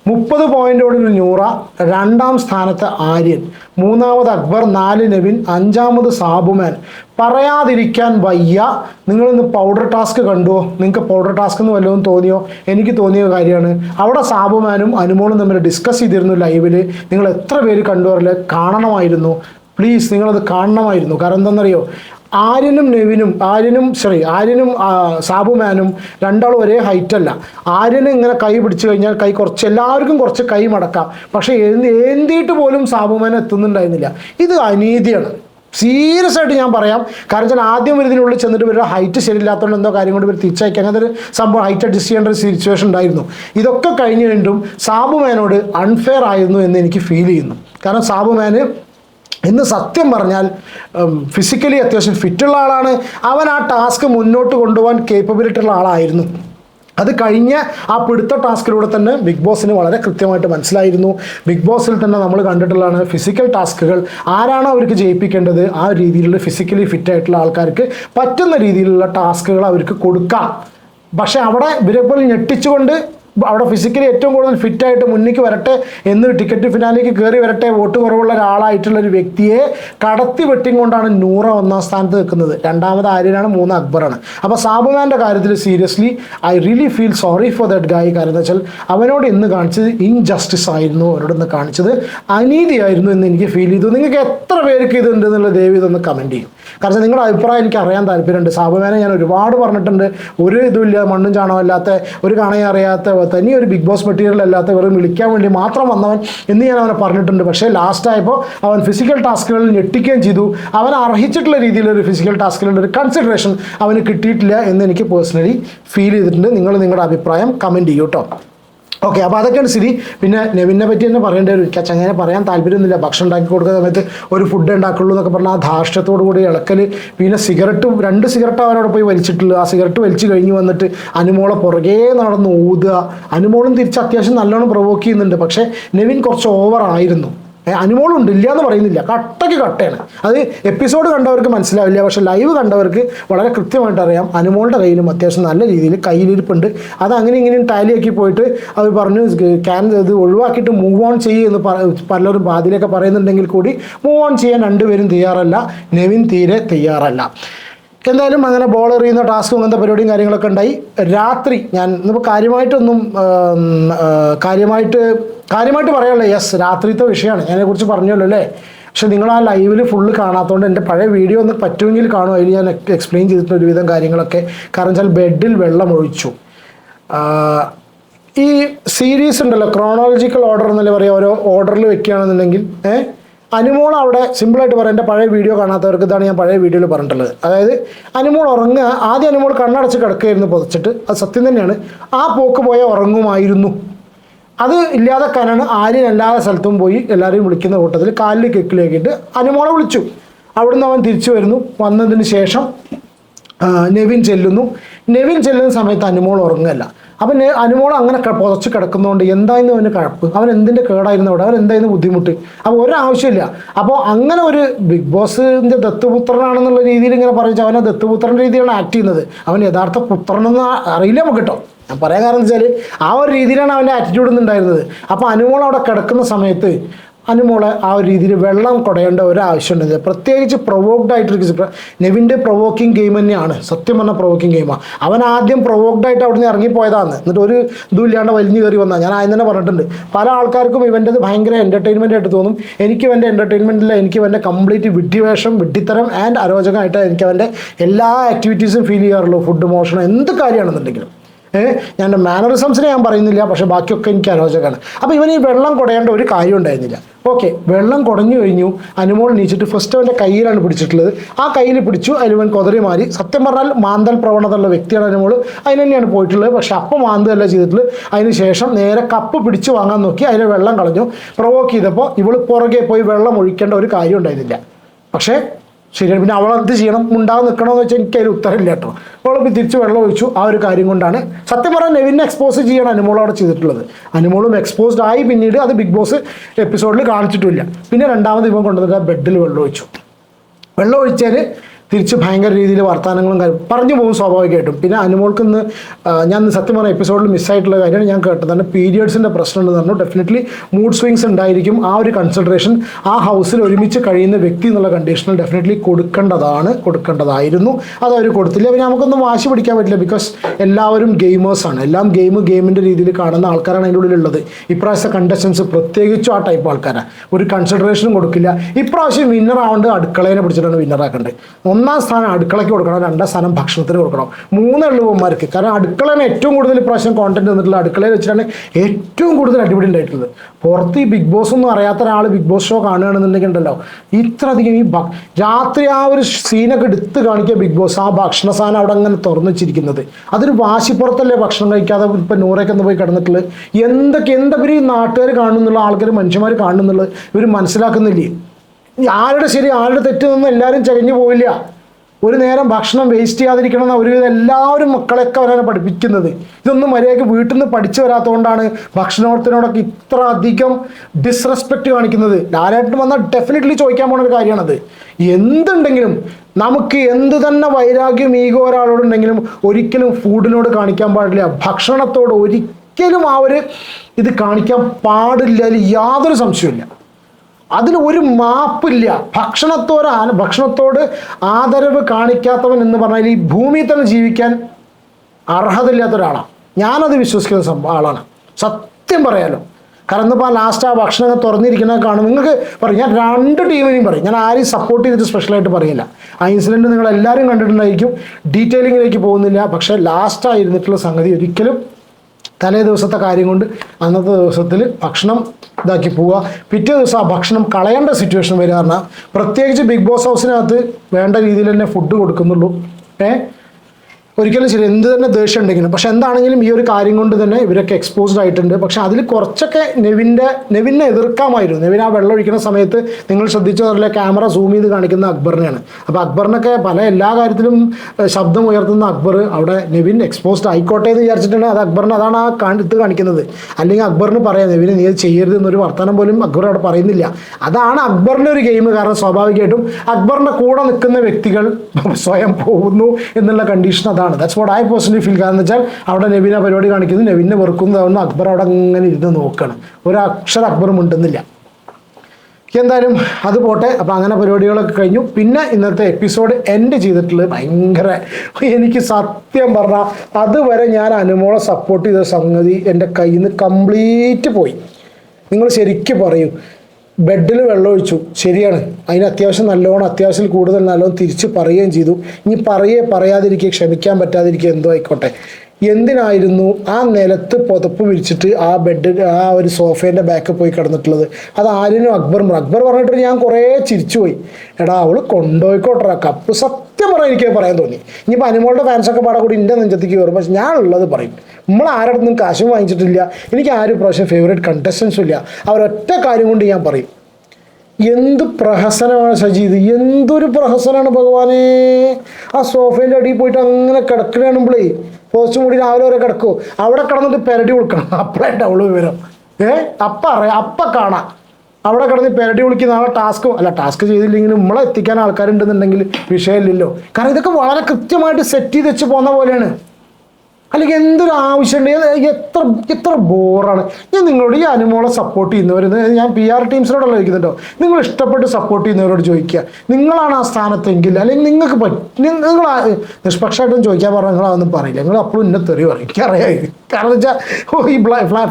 മുപ്പത് പോയിന്റോടൊരു നൂറ രണ്ടാം സ്ഥാനത്ത് ആര്യൻ മൂന്നാമത് അക്ബർ നാല് നവിൻ അഞ്ചാമത് സാബുമാൻ. പറയാതിരിക്കാൻ വയ്യ. നിങ്ങളിന്ന് പൗഡർ ടാസ്ക് കണ്ടുവോ നിങ്ങൾക്ക് പൗഡർ ടാസ്ക് എന്ന് വല്ലതും തോന്നിയോ? എനിക്ക് തോന്നിയ കാര്യമാണ്. അവിടെ സാബുമാനും അനുമോളും തമ്മിൽ ഡിസ്കസ് ചെയ്തിരുന്നു ലൈവിൽ നിങ്ങൾ എത്ര പേര് കണ്ടുവരില്ല കാണണമായിരുന്നു. പ്ലീസ് നിങ്ങളത് കാണണമായിരുന്നു. കാരണം എന്താണെന്നറിയോ? ആര്യനും നെവിനും ആര്യനും സോറി ആര്യനും സാബുമാനും രണ്ടാളും ഒരേ ഹൈറ്റ് അല്ല. ആര്യന് ഇങ്ങനെ കൈ പിടിച്ചു കഴിഞ്ഞാൽ കൈ കുറച്ച് എല്ലാവർക്കും കുറച്ച് കൈ മടക്കാം. പക്ഷേ എന്ത് ഏന്തിയിട്ട് പോലും സാബുമാൻ എത്തുന്നുണ്ടായിരുന്നില്ല. ഇത് അനീതിയാണ്. സീരിയസ് ആയിട്ട് ഞാൻ പറയാം. കാരണം വെച്ചാൽ ആദ്യം ഇതിനുള്ളിൽ ചെന്നിട്ട് ഇവരുടെ ഹൈറ്റ് ശരിയില്ലാത്തതുകൊണ്ട് എന്തോ കാര്യം കൊണ്ട് ഇവർ തിരിച്ചയക്കുക അങ്ങനത്തെ ഒരു സംഭവം ഹൈറ്റ് അഡ്ജസ്റ്റ് ചെയ്യേണ്ട ഒരു സിറ്റുവേഷൻ ഉണ്ടായിരുന്നു. ഇതൊക്കെ കഴിഞ്ഞ് കഴിഞ്ഞിട്ടും സാബുമാനോട് അൺഫെയർ ആയിരുന്നു എന്ന് എനിക്ക് ഫീൽ ചെയ്യുന്നു. കാരണം സാബുമാന് ഇന്ന് സത്യം പറഞ്ഞാൽ ഫിസിക്കലി അത്യാവശ്യം ഫിറ്റുള്ള ആളാണ്. അവൻ ആ ടാസ്ക് മുന്നോട്ട് കൊണ്ടുപോകാൻ കേപ്പബിലിറ്റി ഉള്ള ആളായിരുന്നു. അത് കഴിഞ്ഞ ആ പിടുത്ത ടാസ്കിലൂടെ തന്നെ ബിഗ് ബോസിന് വളരെ കൃത്യമായിട്ട് മനസ്സിലായിരുന്നു. ബിഗ് ബോസിൽ തന്നെ നമ്മൾ കണ്ടിട്ടുള്ളതാണ് ഫിസിക്കൽ ടാസ്കുകൾ ആരാണോ അവർക്ക് ജയിപ്പിക്കേണ്ടത് ആ രീതിയിലുള്ള ഫിസിക്കലി ഫിറ്റ് ആയിട്ടുള്ള ആൾക്കാർക്ക് പറ്റുന്ന രീതിയിലുള്ള ടാസ്കുകൾ അവർക്ക് കൊടുക്കാം. പക്ഷേ അവിടെ ഇവരെ പോലെ ഞെട്ടിച്ചുകൊണ്ട് അവിടെ ഫിസിക്കലി ഏറ്റവും കൂടുതൽ ഫിറ്റായിട്ട് മുന്നിലേക്ക് വരട്ടെ എന്ന് ടിക്കറ്റ് ഫിനാലേക്ക് കയറി വരട്ടെ വോട്ട് കുറവുള്ള ഒരാളായിട്ടുള്ള ഒരു വ്യക്തിയെ കടത്തി വെട്ടിയും കൊണ്ടാണ് നൂറ ഒന്നാം സ്ഥാനത്ത് നിൽക്കുന്നത്. രണ്ടാമത് ആര്യനാണ് മൂന്ന് അക്ബറാണ്. അപ്പോൾ സാബുമാന്റെ കാര്യത്തിൽ seriously I really feel sorry for that guy കാരണം എന്ന് വെച്ചാൽ അവനോട് ഇന്ന് കാണിച്ചത് ഇൻജസ്റ്റിസ് ആയിരുന്നു അവരോട് ഇന്ന് കാണിച്ചത് അനീതിയായിരുന്നു എന്ന് എനിക്ക് ഫീൽ ചെയ്തു. നിങ്ങൾക്ക് എത്ര പേർക്ക് ഇതുണ്ട് എന്നുള്ള ദേവി ഇതൊന്ന് കമന്റ് ചെയ്യും. കാരണം നിങ്ങളുടെ അഭിപ്രായം എനിക്ക് അറിയാൻ താല്പര്യമുണ്ട്. സാബുമേനെ ഞാൻ ഒരുപാട് പറഞ്ഞിട്ടുണ്ട്. ഒരു ഇതുമില്ല മണ്ണും ചാണകമില്ലാത്ത ഒരു കാണാൻ അറിയാത്ത തനി ഒരു ബിഗ് ബോസ് മെറ്റീരിയൽ അല്ലാത്ത വെറും വിളിക്കാൻ വേണ്ടി മാത്രം വന്നവൻ എന്ന് ഞാൻ അവനെ പറഞ്ഞിട്ടുണ്ട്. പക്ഷേ ലാസ്റ്റ് ആയപ്പോൾ അവൻ ഫിസിക്കൽ ടാസ്കുകളിൽ ഞെട്ടിക്കുകയും ചെയ്തു. അവൻ അർഹിച്ചിട്ടുള്ള രീതിയിലൊരു ഫിസിക്കൽ ടാസ്കിലുള്ള ഒരു കൺസിഡറേഷൻ അവന് കിട്ടിയിട്ടില്ല എന്ന് എനിക്ക് പേഴ്സണലി ഫീൽ ചെയ്തിട്ടുണ്ട്. നിങ്ങൾ നിങ്ങളുടെ അഭിപ്രായം കമന്റ് ചെയ്യൂ കേട്ടോ ഓക്കെ അപ്പോൾ അതൊക്കെയാണ് സ്ഥിതി. പിന്നെ നെവിനെ പറ്റി തന്നെ പറയേണ്ട ഒരു ചങ്ങനെ പറയാൻ താല്പര്യമൊന്നുമില്ല. ഭക്ഷണം ഉണ്ടാക്കി കൊടുക്കുന്ന സമയത്ത് ഒരു ഫുഡ് ഉണ്ടാക്കുള്ളൂ എന്നൊക്കെ പറഞ്ഞാൽ ആ ധാർഷ്ട്യത്തോടു കൂടി ഇളക്കൽ പിന്നെ സിഗരറ്റ് രണ്ട് സിഗരറ്റ് അവനോട് പോയി വലിച്ചിട്ടുള്ളൂ ആ സിഗരറ്റ് വലിച്ചു കഴിഞ്ഞ് വന്നിട്ട് അനുമോളെ പുറകെ നടന്ന് ഊതുക. അനുമോളും തിരിച്ച് അത്യാവശ്യം നല്ലോണം പ്രൊവോക്ക് ചെയ്യുന്നുണ്ട്. പക്ഷേ നെവിൻ കുറച്ച് ഏ, അനുമോളുണ്ട് ഇല്ല എന്ന് പറയുന്നില്ല. കട്ടയ്ക്ക് കട്ടയാണ്. അത് എപ്പിസോഡ് കണ്ടവർക്ക് മനസ്സിലാവില്ല. പക്ഷേ ലൈവ് കണ്ടവർക്ക് വളരെ കൃത്യമായിട്ട് അറിയാം. അനുമോളുടെ കയ്യിലും അത്യാവശ്യം നല്ല രീതിയിൽ കയ്യിലിരിപ്പുണ്ട്. അത് അങ്ങനെ ഇങ്ങനെയും ടാലിയാക്കി പോയിട്ട് അവർ പറഞ്ഞു ക്യാൻ ഇത് ഒഴിവാക്കിയിട്ട് മൂവ് ഓൺ ചെയ്യുമെന്ന് എന്ന് പലരും ബാധ്യതയൊക്കെ പറയുന്നുണ്ടെങ്കിൽ കൂടി മൂവ് ഓൺ ചെയ്യാൻ രണ്ടുപേരും തയ്യാറല്ല. നെവിൻ തീരെ തയ്യാറല്ല. എന്തായാലും അങ്ങനെ ബോൾ എറിയുന്ന ടാസ്കും അങ്ങനത്തെ പരിപാടിയും കാര്യങ്ങളൊക്കെ ഉണ്ടായി. രാത്രി ഞാൻ ഇന്നിപ്പോൾ കാര്യമായിട്ടൊന്നും കാര്യമായിട്ട് കാര്യമായിട്ട് പറയാനുള്ള യെസ് രാത്രിത്തെ വിഷയമാണ്. ഞാനതിനെ കുറിച്ച് പറഞ്ഞല്ലോ അല്ലേ? പക്ഷെ നിങ്ങൾ ആ ലൈവിൽ ഫുള്ള് കാണാത്തതുകൊണ്ട് എന്റെ പഴയ വീഡിയോ ഒന്ന് പറ്റുമെങ്കിൽ കാണും. അതിൽ ഞാൻ എക്സ്പ്ലെയിൻ ചെയ്തിട്ട് ഒരുവിധം കാര്യങ്ങളൊക്കെ. കാരണം വെച്ചാൽ ബെഡിൽ വെള്ളം ഒഴിച്ചു. ഈ സീരീസ് ഉണ്ടല്ലോ ക്രോണോളജിക്കൽ ഓർഡർ എന്നല്ലേ പറയുക ഓരോ ഓർഡറിൽ വെക്കുകയാണെന്നുണ്ടെങ്കിൽ ഏഹ് അനുമോൾ അവിടെ സിമ്പിളായിട്ട് പറയാം. എന്റെ പഴയ വീഡിയോ കാണാത്തവർക്ക് ഇതാണ് ഞാൻ പഴയ വീഡിയോയിൽ പറഞ്ഞിട്ടുള്ളത്. അതായത് അനുമോൾ ഉറങ്ങുക ആദ്യം അനുമോൾ കണ്ണടച്ച് കിടക്കുകയായിരുന്നു പുതച്ചിട്ട്. അത് സത്യം തന്നെയാണ്. ആ പോക്ക് പോയ ഉറങ്ങുമായിരുന്നു. അത് ഇല്ലാതാക്കാനാണ് ആര്യൻ എല്ലാ സ്ഥലത്തും പോയി എല്ലാവരെയും വിളിക്കുന്ന കൂട്ടത്തിൽ കാലിൽ കെക്കിലേക്കിട്ട് അനുമോളെ വിളിച്ചു. അവിടുന്ന് അവൻ തിരിച്ചു വരുന്നു. വന്നതിന് ശേഷം നെവിൻ ചെല്ലുന്നു. നെവിൻ ചെല്ലുന്ന സമയത്ത് അനുമോൾ ഉറങ്ങുകയല്ല. അപ്പം അനുമോളം അങ്ങനെ പുതച്ച് കിടക്കുന്നതുകൊണ്ട് എന്തായിരുന്നു അവന് കഴപ്പ്? അവൻ എന്തിന്റെ കേടായിരുന്നു അവിടെ? അവൻ എന്തായിരുന്നു ബുദ്ധിമുട്ട്? അപ്പോൾ ഒരാവശ്യമില്ല. അപ്പോൾ അങ്ങനെ ഒരു ബിഗ് ബോസിന്റെ ദത്തുപുത്രനാണെന്നുള്ള രീതിയിൽ ഇങ്ങനെ പറഞ്ഞാൽ അവനെ ദത്തുപുത്രൻ രീതിയിലാണ് ആക്ട് ചെയ്യുന്നത്. അവൻ യഥാർത്ഥ പുത്രനെന്ന് അറിയില്ല നമുക്ക് കേട്ടോ. ഞാൻ പറയാൻ കാരണം വെച്ചാൽ ആ ഒരു രീതിയിലാണ് അവന്റെ ആറ്റിറ്റ്യൂഡ് ഉണ്ടായിരുന്നത്. അപ്പോൾ അനുമോൾ അവിടെ കിടക്കുന്ന സമയത്ത് അനുമോളെ ആ ഒരു രീതിയിൽ വെള്ളം കുടയേണ്ട ഒരു ആവശ്യമുണ്ട് പ്രത്യേകിച്ച് പ്രൊവോക്ഡ് ആയിട്ടിരിക്കും നെവിന്റെ പ്രൊവോക്കിംഗ് ഗെയിം തന്നെയാണ്. സത്യം പറഞ്ഞ പ്രൊവോക്കിംഗ് ഗെയിമാണ് അവൻ ആദ്യം പ്രൊവോക്ഡ് ആയിട്ട് അവിടെ നിന്ന് ഇറങ്ങിപ്പോയതാണ്. എന്നിട്ട് ഒരു ഇതുമില്ലാണ്ട് വലിഞ്ഞു കയറി വന്നാൽ ഞാൻ ആദ്യം തന്നെ പറഞ്ഞിട്ടുണ്ട്. പല ആൾക്കാർക്കും ഇവന്റെത് ഭയങ്കര എന്റർടൈൻമെന്റ് ആയിട്ട് തോന്നും. എനിക്ക് ഇവന്റെ എന്റർടൈൻമെന്റിൽ എനിക്ക് ഇവന്റെ കംപ്ലീറ്റ് വിഡ്ഢിവേഷം വിഡ്ഢിത്തരം ആൻഡ് അരോചകമായിട്ട് എനിക്ക് അവന്റെ എല്ലാ ആക്ടിവിറ്റീസും ഫീൽ ചെയ്യാറുള്ളൂ. ഫുഡ് മോഷണം എന്ത് കാര്യമാണെന്നുണ്ടെങ്കിലും. ഞാൻ മാനറിസംസിനെ ഞാൻ പറയുന്നില്ല പക്ഷെ ബാക്കിയൊക്കെ എനിക്ക് അരോചകമാണ് അപ്പോൾ ഇവന് ഈ വെള്ളം കുടയേണ്ട ഒരു കാര്യം ഉണ്ടായിരുന്നില്ല. ഓക്കെ വെള്ളം കുടഞ്ഞു കഴിഞ്ഞു അനുമോൾ നീച്ചിട്ട് ഫസ്റ്റ് അവന്റെ കയ്യിലാണ് പിടിച്ചിട്ടുള്ളത്. ആ കയ്യിൽ പിടിച്ചു അതിൽ കൊതറി മാറി. സത്യം പറഞ്ഞാൽ മാന്തൽ പ്രവണത ഉള്ള വ്യക്തിയാണ് അനുമോൾ. അതിന് തന്നെയാണ് പോയിട്ടുള്ളത്. പക്ഷെ അപ്പം മാന്തല്ല ചെയ്തിട്ടുള്ളത്. അതിന് ശേഷം നേരെ കപ്പ് പിടിച്ച് വാങ്ങാൻ നോക്കി അതിലെ വെള്ളം കളഞ്ഞു. പ്രൊവോക്ക് ചെയ്തപ്പോൾ ഇവൾ പുറകെ പോയി വെള്ളം ഒഴിക്കേണ്ട ഒരു കാര്യം ഉണ്ടായിരുന്നില്ല. പക്ഷേ ശരിയാണ്. പിന്നെ അവൾ എന്ത് ചെയ്യണം? ഉണ്ടാകാൻ നിൽക്കണമെന്ന് വെച്ചാൽ എനിക്ക് അതിൽ ഉത്തരമില്ല കേട്ടോ. അവൾ തിരിച്ച് വെള്ളം ഒഴിച്ചു. ആ ഒരു കാര്യം കൊണ്ടാണ് സത്യം പറഞ്ഞാൽ നെവിനെ എക്സ്പോസ് ചെയ്യണം അനുമോൾ അവിടെ ചെയ്തിട്ടുള്ളത്. അനുമോളും എക്സ്പോസ്ഡ് ആയി പിന്നീട് അത് ബിഗ് ബോസ് എപ്പിസോഡിൽ കാണിച്ചിട്ടില്ല പിന്നെ രണ്ടാമത് ഇവൻ കൊണ്ടുവന്നിട്ട് ബെഡിൽ വെള്ളം ഒഴിച്ചു. വെള്ളം ഒഴിച്ചാൽ തിരിച്ച് ഭയങ്കര രീതിയിൽ വർത്തമാനങ്ങളും പറഞ്ഞു പോകും സ്വാഭാവികമായിട്ടും. പിന്നെ അനുമോൾക്ക് ഇന്ന് ഞാൻ സത്യം പറഞ്ഞ എപ്പിസോഡിൽ മിസ്സായിട്ടുള്ള കാര്യമാണ് ഞാൻ കേട്ടതാണ്. പീരിയഡ്സിന്റെ പ്രശ്നം എന്ന് പറഞ്ഞു. ഡെഫിനറ്റ്ലി മൂഡ് സ്വിങ്സ് ഉണ്ടായിരിക്കും. ആ ഒരു കൺസിഡറേഷൻ ആ ഹൗസിൽ ഒരുമിച്ച് കഴിയുന്ന വ്യക്തി എന്നുള്ള കണ്ടീഷനിൽ ഡെഫിനറ്റ്ലി കൊടുക്കേണ്ടതാണ് കൊടുക്കേണ്ടതായിരുന്നു. അത് അവർ കൊടുത്തില്ല. പിന്നെ നമുക്കൊന്നും വാശി പിടിക്കാൻ പറ്റില്ല ബിക്കോസ് എല്ലാവരും ഗെയിമേഴ്സാണ് എല്ലാം ഗെയിം ഗെയിമിന്റെ രീതിയിൽ കാണുന്ന ആൾക്കാരാണ് അതിന്റെ ഉള്ളിലുള്ളത്. ഇപ്രാവശ്യത്തെ കണ്ടസ്റ്റൻസ് പ്രത്യേകിച്ചും ആ ടൈപ്പ് ആൾക്കാരാണ് ഒരു കൺസിഡറേഷനും കൊടുക്കില്ല. ഇപ്രാവശ്യം വിന്നർ ആവേണ്ടത് അടുക്കളേനെ പിടിച്ചിട്ടാണ് വിന്നർ ആക്കേണ്ടത് ഒന്നാം സ്ഥാനം അടുക്കളയ്ക്ക് കൊടുക്കണം രണ്ടാം സ്ഥാനം ഭക്ഷണത്തിന് കൊടുക്കണം. മൂന്ന് എള്ളുവന്മാർക്ക് കാരണം അടുക്കളയാണ് ഏറ്റവും കൂടുതൽ പ്രാവശ്യം കോണ്ടന്റ് തന്നിട്ടുള്ള അടുക്കളയിൽ വെച്ചിട്ടാണ് ഏറ്റവും കൂടുതൽ അടിപൊളി ഉണ്ടായിട്ടുള്ളത്. പുറത്ത് ഈ ബിഗ് ബോസ് ഒന്നും അറിയാത്ത ഒരാൾ ബിഗ് ബോസ് ഷോ കാണുകയാണെന്നുണ്ടെങ്കിൽ ഉണ്ടല്ലോ ഇത്ര അധികം ഈ രാത്രി ആ ഒരു സീനൊക്കെ എടുത്ത് കാണിക്കുക ബിഗ് ബോസ് ആ ഭക്ഷണ സാധനം അവിടെ അങ്ങനെ തുറന്നു വെച്ചിരിക്കുന്നത്. അതൊരു വാശിപ്പുറത്തല്ലേ ഭക്ഷണം കഴിക്കാതെ ഇപ്പം നൂറേക്ക് ഒന്ന് പോയി കിടന്നിട്ടുള്ളത്? എന്തൊക്കെ എന്തൊക്കെ ഈ നാട്ടുകാർ കാണുന്നുള്ള ആൾക്കാർ മനുഷ്യന്മാർ കാണുന്നുള്ളത് ഇവർ മനസ്സിലാക്കുന്നില്ലേ? ആരുടെ ശരി ആരുടെ തെറ്റെന്നൊന്നും എല്ലാവരും ചകഞ്ഞു പോയില്ല ഒരു നേരം ഭക്ഷണം വേസ്റ്റ് ചെയ്യാതിരിക്കണം എന്ന് ഒരുവിധം എല്ലാവരും മക്കളെയൊക്കെ അവരാണ് പഠിപ്പിക്കുന്നത്. ഇതൊന്നും മര്യാദയ്ക്ക് വീട്ടിൽ നിന്ന് പഠിച്ചു വരാത്തതുകൊണ്ടാണ് ഭക്ഷണത്തിനോടൊക്കെ ഇത്ര അധികം ഡിസ്റെസ്പെക്റ്റ് കാണിക്കുന്നത്. ലാലേട്ടൻ വന്നാൽ ഡെഫിനറ്റ്ലി ചോദിക്കാൻ പോണ ഒരു കാര്യമാണത് എന്തുണ്ടെങ്കിലും നമുക്ക് എന്ത് തന്നെ വൈരാഗ്യം ഈഗോ ഒരാളോടുണ്ടെങ്കിലും ഒരിക്കലും ഫുഡിനോട് കാണിക്കാൻ പാടില്ല. ഭക്ഷണത്തോട് ഒരിക്കലും ആ ഒരു ഇത് കാണിക്കാൻ പാടില്ല അതിൽ യാതൊരു സംശയമില്ല അതിൽ ഒരു മാപ്പില്ല. ഭക്ഷണത്തോട് ആ- ഭക്ഷണത്തോട് ആദരവ് കാണിക്കാത്തവൻ എന്ന് പറഞ്ഞാൽ ഈ ഭൂമിയിൽ തന്നെ ജീവിക്കാൻ അർഹതയില്ലാത്ത ഒരാളാണ്. ഞാനത് വിശ്വസിക്കുന്ന സംഭവം ആളാണ്. സത്യം പറയാലോ. കാരണം ഇന്നിപ്പോൾ ലാസ്റ്റ് ആ ഭക്ഷണം തുറന്നിരിക്കുന്നത് കാണും. നിങ്ങൾക്ക് പറയും ഞാൻ രണ്ട് ടീമിനെയും പറയും. ഞാൻ ആരെയും സപ്പോർട്ട് ചെയ്തിട്ട് സ്പെഷ്യലായിട്ട് പറയില്ല. ആ ഇൻസിഡന്റ് നിങ്ങൾ എല്ലാവരും കണ്ടിട്ടുണ്ടായിരിക്കും ഡീറ്റെയിലിങ്ങിലേക്ക് പോകുന്നില്ല. പക്ഷേ ലാസ്റ്റ് ഇരുന്നിട്ടുള്ള സംഗതി ഒരിക്കലും തലേ ദിവസത്തെ കാര്യം കൊണ്ട് അന്നത്തെ ദിവസത്തിൽ ഭക്ഷണം ഇതാക്കി പോവുക. പിറ്റേ ദിവസം ആ ഭക്ഷണം കളയേണ്ട സിറ്റുവേഷൻ വരിക പറഞ്ഞാൽ പ്രത്യേകിച്ച് ബിഗ് ബോസ് ഹൗസിനകത്ത് വേണ്ട രീതിയിൽ തന്നെ ഫുഡ് കൊടുക്കുന്നുള്ളൂ. ഏ? ഒരിക്കലും ശരി എന്ത് തന്നെ ദേഷ്യം ഉണ്ടെങ്കിലും പക്ഷെ എന്താണെങ്കിലും ഈ ഒരു കാര്യം കൊണ്ട് തന്നെ ഇവരൊക്കെ എക്സ്പോസ്ഡ് ആയിട്ടുണ്ട്. പക്ഷെ അതിൽ കുറച്ചൊക്കെ നെവിന്റെ നെവിനെ എതിർക്കാമായിരുന്നു. നെവിൻ ആ വെള്ളം ഒഴിക്കുന്ന സമയത്ത് നിങ്ങൾ ശ്രദ്ധിച്ചതല്ല ക്യാമറ സൂം ചെയ്ത് കാണിക്കുന്ന അക്ബറിനെയാണ്. അപ്പോൾ അക്ബറിനൊക്കെ പല എല്ലാ കാര്യത്തിലും ശബ്ദം ഉയർത്തുന്ന അക്ബർ അവിടെ നെവിൻ എക്സ്പോസ്ഡ് ആയിക്കോട്ടെ എന്ന് വിചാരിച്ചിട്ടുണ്ടെങ്കിൽ അത് അക്ബറിന് അതാണ് ആ ഇത് കാണിക്കുന്നത്. അല്ലെങ്കിൽ അക്ബറിന് പറയാം നെവിന് നീ അത് ചെയ്യരുത് എന്നൊരു വർത്തമാനം പോലും അക്ബർ അവിടെ പറയുന്നില്ല. അതാണ് അക്ബറിന്റെ ഒരു ഗെയിം. കാരണം സ്വാഭാവികമായിട്ടും അക്ബറിന്റെ കൂടെ നിൽക്കുന്ന വ്യക്തികൾ സ്വയം പോകുന്നു എന്നുള്ള കണ്ടീഷൻ അതാണ്. That's what I personally feel കാരണം വെച്ചാൽ അവിടെ നബീന പരിപാടി കാണിക്കുന്നു. നബീനെ വെറുക്കുന്നതാവുന്നു അക്ബർ അവിടെ അങ്ങനെ ഇരുന്ന് നോക്കണം. ഒരു അക്ഷരം അക്ബർ മിണ്ടുന്നില്ല എന്തായാലും അത് പോട്ടെ. അപ്പോൾ അങ്ങനെ പരിപാടികളൊക്കെ കഴിഞ്ഞു. പിന്നെ ഇന്നത്തെ എപ്പിസോഡ് എൻഡ് ചെയ്തിട്ടുള്ളത് ഭയങ്കര എനിക്ക് സത്യം പറഞ്ഞാൽ അതുവരെ ഞാൻ അനുമോളെ സപ്പോർട്ട് ചെയ്ത സംഗതി എന്റെ കയ്യിൽ നിന്ന് കംപ്ലീറ്റ് പോയി. നിങ്ങൾ ശരിക്കും പറയൂ. ബെഡിൽ വെള്ളമൊഴിച്ചു ശരിയാണ്. അതിന് അത്യാവശ്യം നല്ലോണം അത്യാവശ്യം കൂടുതൽ നല്ലോണം തിരിച്ച് പറയുകയും ചെയ്തു. ഇനി പറയേ പറയാതിരിക്കുക ക്ഷമിക്കാൻ പറ്റാതിരിക്കുക എന്തോ ആയിക്കോട്ടെ. എന്തിനായിരുന്നു ആ നിലത്ത് പുതപ്പ് വിരിച്ചിട്ട് ആ ബെഡ് ആ ഒരു സോഫേന്റെ ബാക്കിൽ പോയി കിടന്നിട്ടുള്ളത്? അത് ആരിനും അക്ബർ അക്ബർ പറഞ്ഞിട്ട് ഞാൻ കുറേ ചിരിച്ചുപോയി. എടാ അവൾ കൊണ്ടുപോയിക്കോട്ടെ കപ്പ് സത്യം പറയാൻ എനിക്ക് പറയാൻ തോന്നി. ഇനിയിപ്പോൾ അനുമോളുടെ ഫാൻസൊക്കെ പാടെ കൂടി എന്റെ നെഞ്ചത്തേക്ക് കയറും. പക്ഷെ ഞാൻ ഉള്ളത് പറയും നമ്മൾ ആരുടെ നിന്നും കാശും വാങ്ങിച്ചിട്ടില്ല. എനിക്ക് ആരും പ്രാവശ്യം ഫേവറേറ്റ് കണ്ടസ്റ്റൻസും ഇല്ല. അവരൊറ്റ കാര്യം കൊണ്ട് ഞാൻ പറയും എന്ത് പ്രഹസനമാണ് സജീദ് എന്തൊരു പ്രഹസനമാണ് ഭഗവാനെ? ആ സോഫേന്റെ അടിയിൽ പോയിട്ട് അങ്ങനെ കിടക്കണാണുമ്പോഴേ പോസ്റ്റ് മൂടി രാവിലെ വരെ കിടക്കുമോ അവിടെ കിടന്നിട്ട് പെരടി കൊടുക്കണം. അപ്പോഴേ ഉണ്ടാവുള്ളൂ വിവരം. ഏ? അപ്പം അറിയാം. അപ്പം കാണാം. അവിടെ കിടന്ന് പെരടി വിളിക്കുന്ന ആളെ ടാസ്ക് അല്ല ടാസ്ക് ചെയ്തില്ലെങ്കിൽ നമ്മളെ എത്തിക്കാൻ ആൾക്കാരുണ്ടെന്നുണ്ടെങ്കിൽ വിഷയമില്ലല്ലോ. കാരണം ഇതൊക്കെ വളരെ കൃത്യമായിട്ട് സെറ്റ് ചെയ്ത് വെച്ച് പോകുന്ന പോലെയാണ്. അല്ലെങ്കിൽ എന്തൊരു ആവശ്യമുണ്ട്? എത്ര എത്ര ബോറാണ്? ഞാൻ നിങ്ങളോട് ഈ അനുമോളെ സപ്പോർട്ട് ചെയ്യുന്നവരെന്ന് ഞാൻ പി ആർ ടീംസിനോടല്ല ചോദിക്കുന്നുണ്ടോ? നിങ്ങൾ ഇഷ്ടപ്പെട്ട് സപ്പോർട്ട് ചെയ്യുന്നവരോട് ചോദിക്കുക. നിങ്ങളാണ് ആ സ്ഥാനത്തെങ്കിൽ അല്ലെങ്കിൽ നിങ്ങൾക്ക് പറ്റും നിങ്ങൾ നിഷ്പക്ഷമായിട്ടും ചോദിക്കാൻ പറഞ്ഞാൽ നിങ്ങൾ അതൊന്നും പറയില്ല. നിങ്ങൾ അപ്പോഴും ഇന്നെ തെറി പറയും. എനിക്കറിയാം കാരണം വെച്ചാൽ ഈ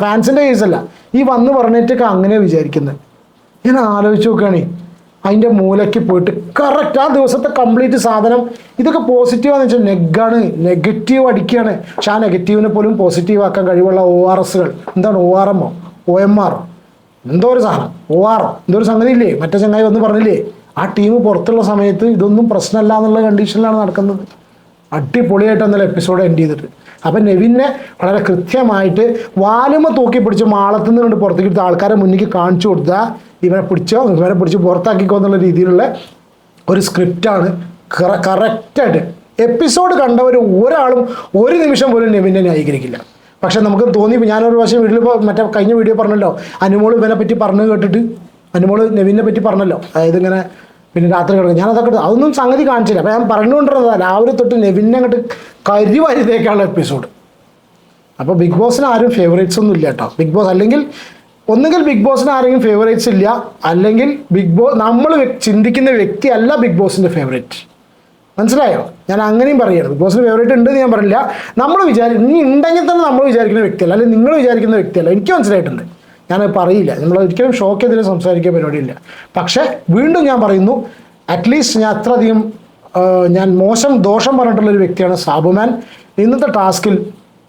ഫാൻസിന്റെ കേസല്ല ഈ വന്ന് പറഞ്ഞിട്ടൊക്കെ അങ്ങനെ വിചാരിക്കുന്നത് ഞാൻ ആലോചിച്ച് നോക്കുകയാണേ അതിന്റെ മൂലയ്ക്ക് പോയിട്ട് കറക്റ്റ് ആ ദിവസത്തെ കംപ്ലീറ്റ് സാധനം ഇതൊക്കെ പോസിറ്റീവാന്ന് വെച്ചാൽ നെഗാണ് നെഗറ്റീവ് അടിക്കുകയാണ്. പക്ഷെ ആ നെഗറ്റീവിനെ പോലും പോസിറ്റീവ് ആക്കാൻ കഴിവുള്ള ഒ ആർ എസുകൾ എന്താണ് ഒ ആർ എമ്മോ ഒ എം ആർ എന്തോ ഒരു സാധനം ഒ ആർ എന്തോ ഒരു സംഗതി ഇല്ലേ? മറ്റേ ചങ്ങായി വന്ന് പറഞ്ഞില്ലേ ആ ടീം പുറത്തുള്ള സമയത്ത് ഇതൊന്നും പ്രശ്നമല്ല എന്നുള്ള കണ്ടീഷനിലാണ് നടക്കുന്നത്. അടിപൊളിയായിട്ട് അന്നലെ എപ്പിസോഡ് എൻഡ് ചെയ്തിട്ട്. അപ്പം നെവിനെ വളരെ കൃത്യമായിട്ട് വാലുമ തൂക്കി പിടിച്ച് മാളത്തുനിന്ന് കൊണ്ട് പുറത്തേക്ക് ആൾക്കാരെ മുന്നിലേക്ക് കാണിച്ചു കൊടുത്താൽ ഇവനെ പിടിച്ചോ ഇവനെ പിടിച്ച് പുറത്താക്കിക്കോ എന്നുള്ള രീതിയിലുള്ള ഒരു സ്ക്രിപ്റ്റാണ് കറക്റ്റായിട്ട് എപ്പിസോഡ് കണ്ടവർ ഒരാളും ഒരു നിമിഷം പോലും നെവിനെ ന്യായീകരിക്കില്ല. പക്ഷേ നമുക്ക് തോന്നി ഞാനൊരു പ്രാവശ്യം വീട്ടിൽ മറ്റേ കഴിഞ്ഞ വീഡിയോ പറഞ്ഞല്ലോ അനുമോൾ ഇവനെ പറ്റി പറഞ്ഞു കേട്ടിട്ട് അനുമോൾ നെവിനെ പറ്റി പറഞ്ഞല്ലോ. അതായത് ഇങ്ങനെ പിന്നെ രാത്രി കിടക്കും. ഞാൻ അതൊക്കെ അതൊന്നും സംഗതി കാണിച്ചില്ല. അപ്പോൾ ഞാൻ പറഞ്ഞുകൊണ്ടിരുന്നത് രാവിലെ തൊട്ട് നെവിനെ അങ്ങോട്ട് കരി വരുതേക്കാനുള്ള എപ്പിസോഡ്. അപ്പോൾ ബിഗ് ബോസിന് ആരും ഫേവറേറ്റ്സ് ഒന്നും ഇല്ല കേട്ടോ. ബിഗ് ബോസ് അല്ലെങ്കിൽ ഒന്നുകിൽ ബിഗ് ബോസിന് ആരെയും ഫേവറേറ്റ്സ് ഇല്ല അല്ലെങ്കിൽ ബിഗ് ബോസ് നമ്മൾ ചിന്തിക്കുന്ന വ്യക്തിയല്ല ബിഗ് ബോസിന്റെ ഫേവറേറ്റ് മനസ്സിലായോ? ഞാൻ അങ്ങനെയും പറയുകയാണ് ബിഗ് ബോസിന് ഫേവറേറ്റ് ഉണ്ട് ഞാൻ പറഞ്ഞില്ല. നമ്മൾ വിചാരി നീ ഉണ്ടെങ്കിൽ തന്നെ നമ്മൾ വിചാരിക്കുന്ന വ്യക്തിയല്ല അല്ലെങ്കിൽ നിങ്ങൾ വിചാരിക്കുന്ന വ്യക്തിയല്ല. എനിക്ക് മനസ്സിലായിട്ടുണ്ട്. ഞാൻ പറയില്ല. നമ്മൾ ഒരിക്കലും ഷോക്ക് ചെയ്തിട്ട് സംസാരിക്കാൻ പരിപാടിയില്ല. പക്ഷേ വീണ്ടും ഞാൻ പറയുന്നു അറ്റ്ലീസ്റ്റ് ഞാൻ അത്രയധികം ഞാൻ മോശം ദോഷം പറഞ്ഞിട്ടുള്ള ഒരു വ്യക്തിയാണ് സാബുമാൻ. ഇന്നത്തെ ടാസ്കിൽ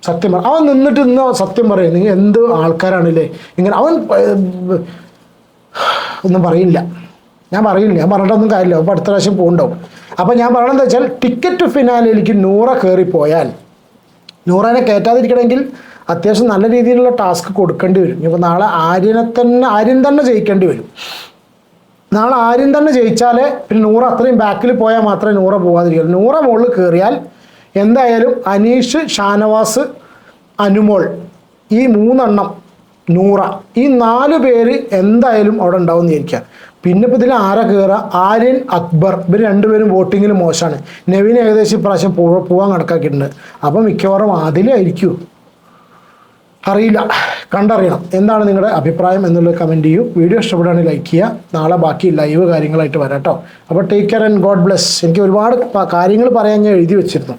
സത്യം പറ അവൻ നിന്നിട്ട് ഇന്ന് സത്യം പറയും. നിങ്ങൾ എന്ത് ആൾക്കാരാണല്ലേ? ഇങ്ങനെ അവൻ ഒന്നും പറയില്ല. ഞാൻ പറയില്ല. ഞാൻ പറഞ്ഞിട്ടൊന്നും കാര്യമില്ല. അപ്പോൾ അടുത്ത പ്രാവശ്യം പോകുന്നുണ്ടാവും അപ്പോൾ ഞാൻ പറയണതെന്ന് വെച്ചാൽ ടിക്കറ്റ് ഫിനാലിലേക്ക് നൂറ കയറിപ്പോയാൽ നൂറനെ കയറ്റാതിരിക്കണമെങ്കിൽ അത്യാവശ്യം നല്ല രീതിയിലുള്ള ടാസ്ക് കൊടുക്കേണ്ടി വരും. ഇപ്പോൾ നാളെ ആര്യനെ തന്നെ ആര്യൻ തന്നെ ജയിക്കേണ്ടി വരും. നാളെ ആര്യൻ തന്നെ ജയിച്ചാൽ പിന്നെ നൂറ് അത്രയും ബാക്കിൽ പോയാൽ മാത്രമേ നൂറ പോകാതിരിക്കുള്ളൂ നൂറ മുകളിൽ കയറിയാൽ എന്തായാലും അനീഷ് ഷാനവാസ് അനുമോൾ ഈ മൂന്നെണ്ണം നൂറ. ഈ നാല് പേര് എന്തായാലും അവിടെ ഉണ്ടാവും എന്ന് വിചാരിക്കുക പിന്നെ ഇപ്പോൾ ഇതിൽ ആരാ കയറുക ആര്യൻ അക്ബർ. ഇവർ രണ്ടുപേരും വോട്ടിങ്ങിൽ മോശമാണ്. നവീൻ ഏകദേശം ഇപ്രാവശ്യം പോവാൻ കണക്കാക്കിയിട്ടുണ്ട്. അപ്പം മിക്കവാറും അതിലായിരിക്കും. അറിയില്ല. കണ്ടറിയണം. എന്താണ് നിങ്ങളുടെ അഭിപ്രായം എന്നുള്ളത് കമന്റ് ചെയ്യൂ. വീഡിയോ ഇഷ്ടപ്പെടുകയാണെങ്കിൽ ലൈക്ക് ചെയ്യുക. നാളെ ബാക്കി ലൈവ് കാര്യങ്ങളായിട്ട് വരാം കേട്ടോ അപ്പോൾ take care and God bless എനിക്ക് ഒരുപാട് കാര്യങ്ങൾ പറയാൻ ഞാൻ എഴുതി വെച്ചിരുന്നു.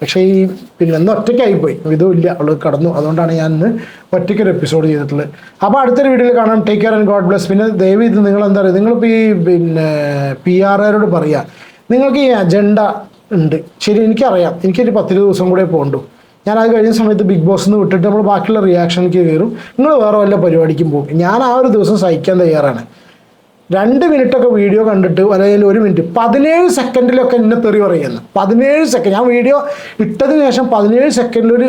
പക്ഷേ ഈ പിന്നെ ഇന്ന് ഒറ്റയ്ക്കായിപ്പോയി ഇതും ഇല്ല. അവൾ കടന്നു. അതുകൊണ്ടാണ് ഞാൻ ഇന്ന് ഒറ്റയ്ക്കൊരു എപ്പിസോഡ് ചെയ്തിട്ടുള്ളത്. അപ്പോൾ അടുത്തൊരു വീഡിയോയിൽ കാണാം. Take care and God bless പിന്നെ ദയവ് ഇത് നിങ്ങൾ എന്താ പറയുക നിങ്ങളിപ്പോൾ ഈ പിന്നെ പി ആർ ആരോട് പറയുക നിങ്ങൾക്ക് ഈ അജണ്ട ഉണ്ട്. ശരി എനിക്കറിയാം. എനിക്കൊരു പത്തിരുപത് ദിവസം കൂടെ പോകണ്ടു ഞാൻ അത് കഴിഞ്ഞ സമയത്ത് ബിഗ് ബോസ് നിന്ന് വിട്ടിട്ട് നമ്മൾ ബാക്കിയുള്ള റിയാക്ഷനിലേക്ക് കയറും നിങ്ങൾ വേറെ വല്ല പരിപാടിക്കും പോകും ഞാൻ ആ ഒരു ദിവസം സഹിക്കാൻ തയ്യാറാണ്. രണ്ട് മിനിറ്റൊക്കെ വീഡിയോ കണ്ടിട്ട് അല്ലെങ്കിൽ ഒരു മിനിറ്റ് പതിനേഴ് സെക്കൻഡിലൊക്കെ എന്നെ തെറി പറയുന്നു പതിനേഴ് സെക്കൻഡ് ഞാൻ വീഡിയോ ഇട്ടതിന് ശേഷം പതിനേഴ് സെക്കൻഡിൽ ഒരു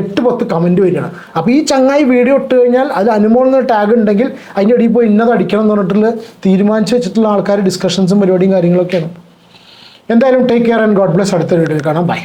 എട്ട് പത്ത് കമന്റ് വരികയാണ്. അപ്പോൾ ഈ ചങ്ങായി വീഡിയോ ഇട്ട് കഴിഞ്ഞാൽ അതിൽ അനുമോൾ എന്ന ടാഗ് ഉണ്ടെങ്കിൽ അതിന്റെ ഇടയിൽ പോയി ഇന്നത് അടിക്കണം എന്ന് പറഞ്ഞിട്ടുള്ള തീരുമാനിച്ച് വെച്ചിട്ടുള്ള ആൾക്കാർ ഡിസ്കഷൻസും പരിപാടിയും കാര്യങ്ങളൊക്കെയാണ്. എന്തായാലും take care and God bless അടുത്ത വീഡിയോ കാണാം. ബൈ